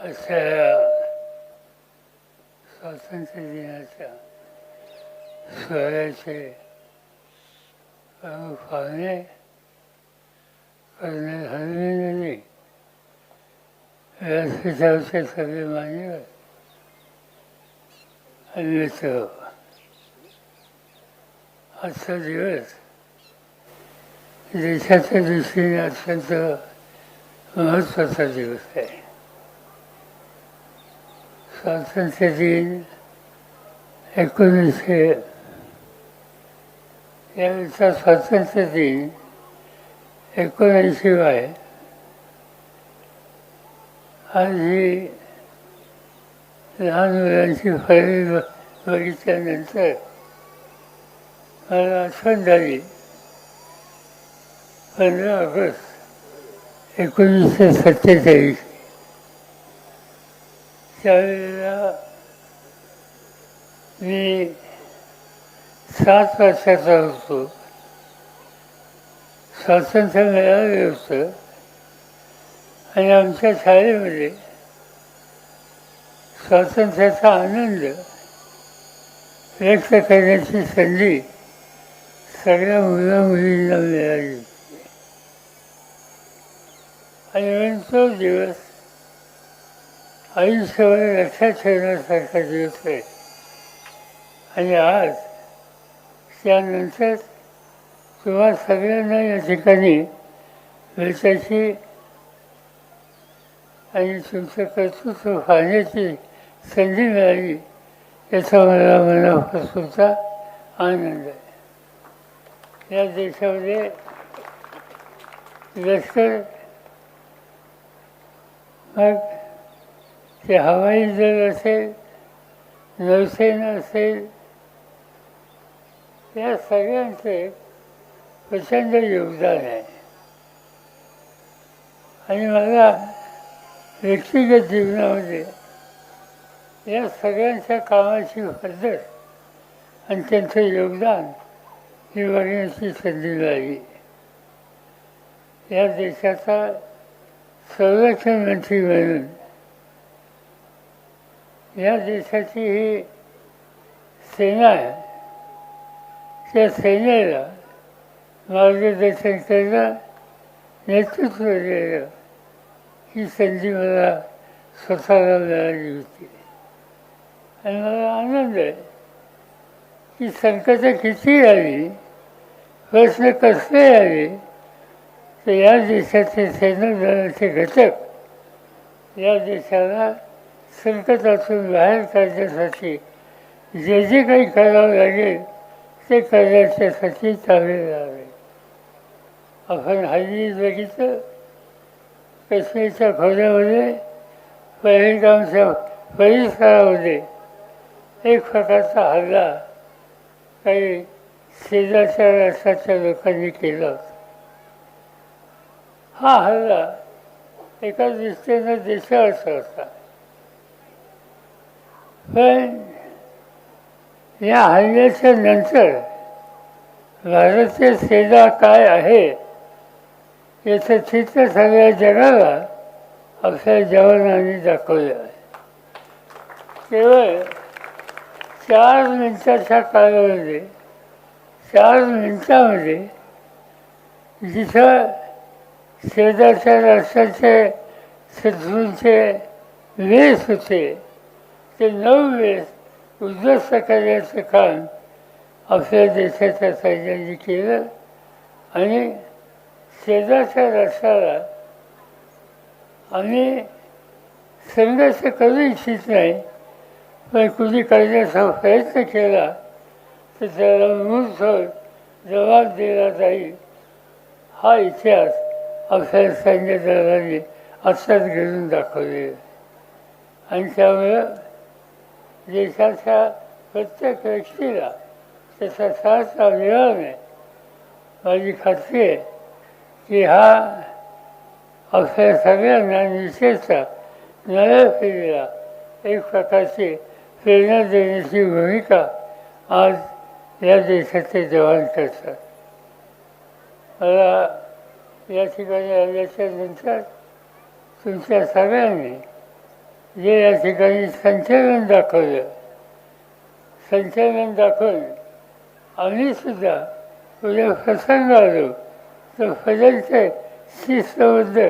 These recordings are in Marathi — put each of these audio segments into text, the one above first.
अशा स्वातंत्र्य दिनाच्या सोहळ्याचे प्रमुख पाहुणे कर्नल हरविंदजी व्यासपीठावरचे सगळे मान्यवर आणि मित्र आजचा दिवस देशाच्या दृष्टीने अत्यंत महत्त्वाचा दिवस आहे. स्वातंत्र्य दिन एकोणीसशे यावेळेचा स्वातंत्र्य दिन एकोणऐंशी आहे आज ही लहान मुलांची फळी बघितल्यानंतर मला आठवण झाली. पंधरा ऑगस्ट एकोणीसशे सत्तेचाळीस. त्यावेळेला मी सात वर्षाचा होतो स्वातंत्र्य मिळालं होतं. आणि आमच्या शाळेमध्ये स्वातंत्र्याचा आनंद व्यक्त करण्याची संधी सगळ्या मुला मुलींना मिळाली. आणि तो दिवस आयुष्यभर लक्षात ठेवण्यासारखा दिवस आहे. आणि आज त्यानंतर तुम्हा सगळ्यांना या ठिकाणी भेटायची आणि तुमचं कर्तृत्व पाहण्याची संधी मिळाली याचा मला मनापासूनचा आनंद आहे. या देशामध्ये लष्कर मग ते हवाई दल असेल नौसेना असेल या सगळ्यांचे प्रचंड योगदान आहे. आणि मला व्यक्तिगत जीवनामध्ये या सगळ्यांच्या कामाची पद्धत आणि त्यांचं योगदान ही बघण्याची संधी मिळाली. या देशाचा संरक्षण मंत्री म्हणून या देशाची ही सेना आहे. त्या सेनेला मार्गदर्शन करणं नेतृत्व देणं ही संधी मला स्वतःला मिळाली होती. आणि मला आनंद आहे. की संकट किती आली प्रश्न कसले आले तर या देशाचे सेनादलाचे घटक या देशाला संकटातून बाहेर काढण्यासाठी जे जे काही करावं लागेल ते करण्याच्यासाठी चालले जावे आपण हल्ली बघितलं कश्मीरच्या खोऱ्यामध्ये पहिलगामच्या परिसरामध्ये एक प्रकारचा हल्ला काही शेजारच्या राष्ट्राच्या लोकांनी केला होता. हा हल्ला एका दृष्टीनं देशावरचा होता पण या हल्ल्याच्या नंतर भारतीय सेना काय आहे याचं चित्र सगळ्या जगाला आपल्या जवानांनी दाखवलं आहे. केवळ चार मिनिटाच्या काळामध्ये चार मिनिटामध्ये जिथं शेजारच्या राष्ट्राचे शत्रूंचे वेस होते ते नऊ वेळेस उद्ध्वस्त करण्याचं काम आपल्या देशाच्या सैन्याने केलं आणि शेजारच्या रस्त्याला आम्ही संघर्ष करू इच्छित नाही पण कुणी करण्याचा प्रयत्न केला तर त्याला मूळसोड जबाब दिला जाईल हा इतिहास आपल्या सैन्य दलाने आत्ताच घडून दाखवलेला आणि त्यामुळं देशाच्या प्रत्येक व्यक्तीला त्याचा साथ मिळवणे माझी खात्री आहे की हा आपल्या सगळ्यांना विशेषतः नव्या पिढीला एक प्रकारची प्रेरणा देण्याची भूमिका आज या देशाचे जवान करतात. मला या ठिकाणी आल्याच्यानंतर तुमच्या सगळ्यांनी जे या ठिकाणी संचलन दाखवलं. संचलन दाखवून आम्ही सुद्धा उद्या प्रसंग आलो तर फजलचे शिस्तबद्ध.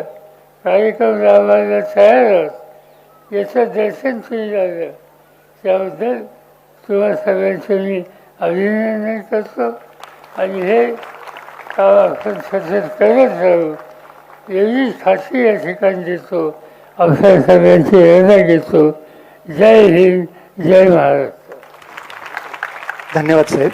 कार्यक्रम राबवायला तयार आहोत. याचं दर्शन तुम्ही झालं त्याबद्दल तुम्हा सगळ्यांचे मी अभिनंदन करतो. आणि हे काम आपण सतत करत राहू. एवढी खात्री या ठिकाणी देतो. आपल्या सगळ्यांची रजा घेतो. जय हिंद जय महाराष्ट्र. धन्यवाद साहेब.